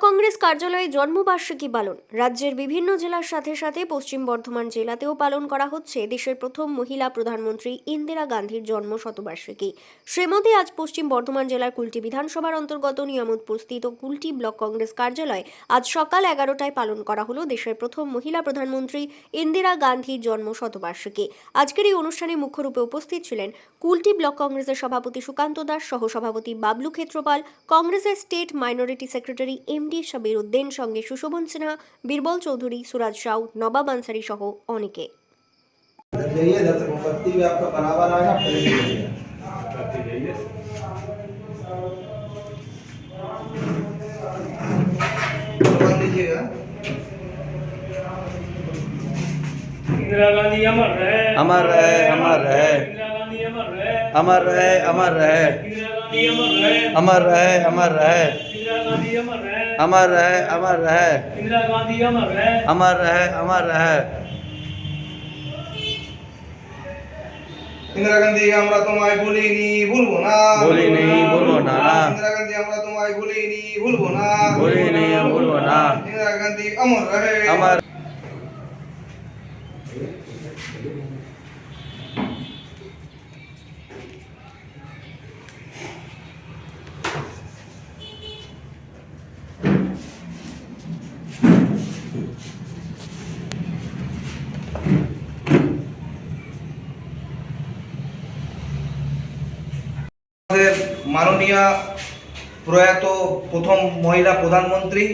কংগ্রেস কার্যালয়ে জন্মবার্ষিকী পালন। রাজ্যের বিভিন্ন জেলার সাথে সাথে পশ্চিম বর্ধমান জেলাতেও পালন করা হচ্ছে দেশের প্রথম মহিলা প্রধানমন্ত্রী ইন্দিরা গান্ধীর জন্ম শতবার্ষিকী শ্রীমতী আজ পশ্চিম বর্ধমান জেলার কুলটি বিধানসভার অন্তর্গত নিয়ামতপুর কুলটি ব্লক কংগ্রেস কার্যালয় আজ সকাল এগারোটায় পালন করা হলো দেশের প্রথম মহিলা প্রধানমন্ত্রী ইন্দিরা গান্ধীর জন্ম শতবার্ষিকী আজকের এই অনুষ্ঠানে মুখ্যরূপে উপস্থিত ছিলেন কুলটি ব্লক কংগ্রেসের সভাপতি সুকান্ত দাস সহ সভাপতি বাবলু ক্ষেত্রপাল, কংগ্রেসের state minority secretary MD Sabir Uddin সঙ্গে সুশোভন সিনহা বীরবল চৌধুরী সুরাজ সাউ নবাব আনসারি সহ অনেকে इधर जाइए इधर से मोमबत्ती भी आपका बराबर आएगा पहले जाइए मान लीजिएगा इंदिरा गांधी अमर रहे अमर रहे, अमर रहे। इंदिरा गांधी अमर रहे अमर रहे अमर रहे इंदिरा गांधी अमर रहे अमर रहे अमर रहे इंदिरा गांधी अमर रहे अमर रहे अमर रहे इंदिरा गांधी अमर रहे अमर रहे अमर रहे ইন্দিরা গান্ধী আমরা তোমায় ভুলিনি ভুলবো না ভুলিনি, ভুলবো না। ইন্দিরা গান্ধী আমরা তোমায় ভুলিনি ভুলবো না ভুলিনি, ভুলবো না। ইন্দিরা গান্ধী অমর রহে अमर আমাদের মাননীয় প্রয়াত প্রথম মহিলা প্রধানমন্ত্রী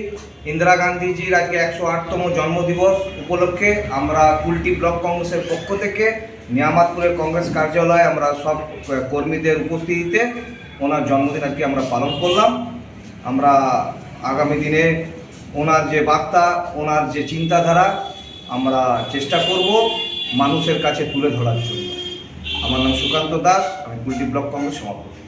ইন্দিরা গান্ধীজির আজকে একশো আটতম জন্মদিবস উপলক্ষে আমরা কুলটি ব্লক কংগ্রেসের পক্ষ থেকে নিয়ামাতপুরের কংগ্রেস কার্যালয়ে আমরা সব কর্মীদের উপস্থিতিতে ওনার জন্মদিন আজকে আমরা পালন করলাম। আমরা আগামী দিনে ওনার যে বার্তা, ওনার যে চিন্তাধারা, আমরা চেষ্টা করব মানুষের কাছে তুলে ধরার জন্য। আমার নাম সুকান্ত দাস, আমি কুলটি ব্লক কংগ্রেস সভাপতি।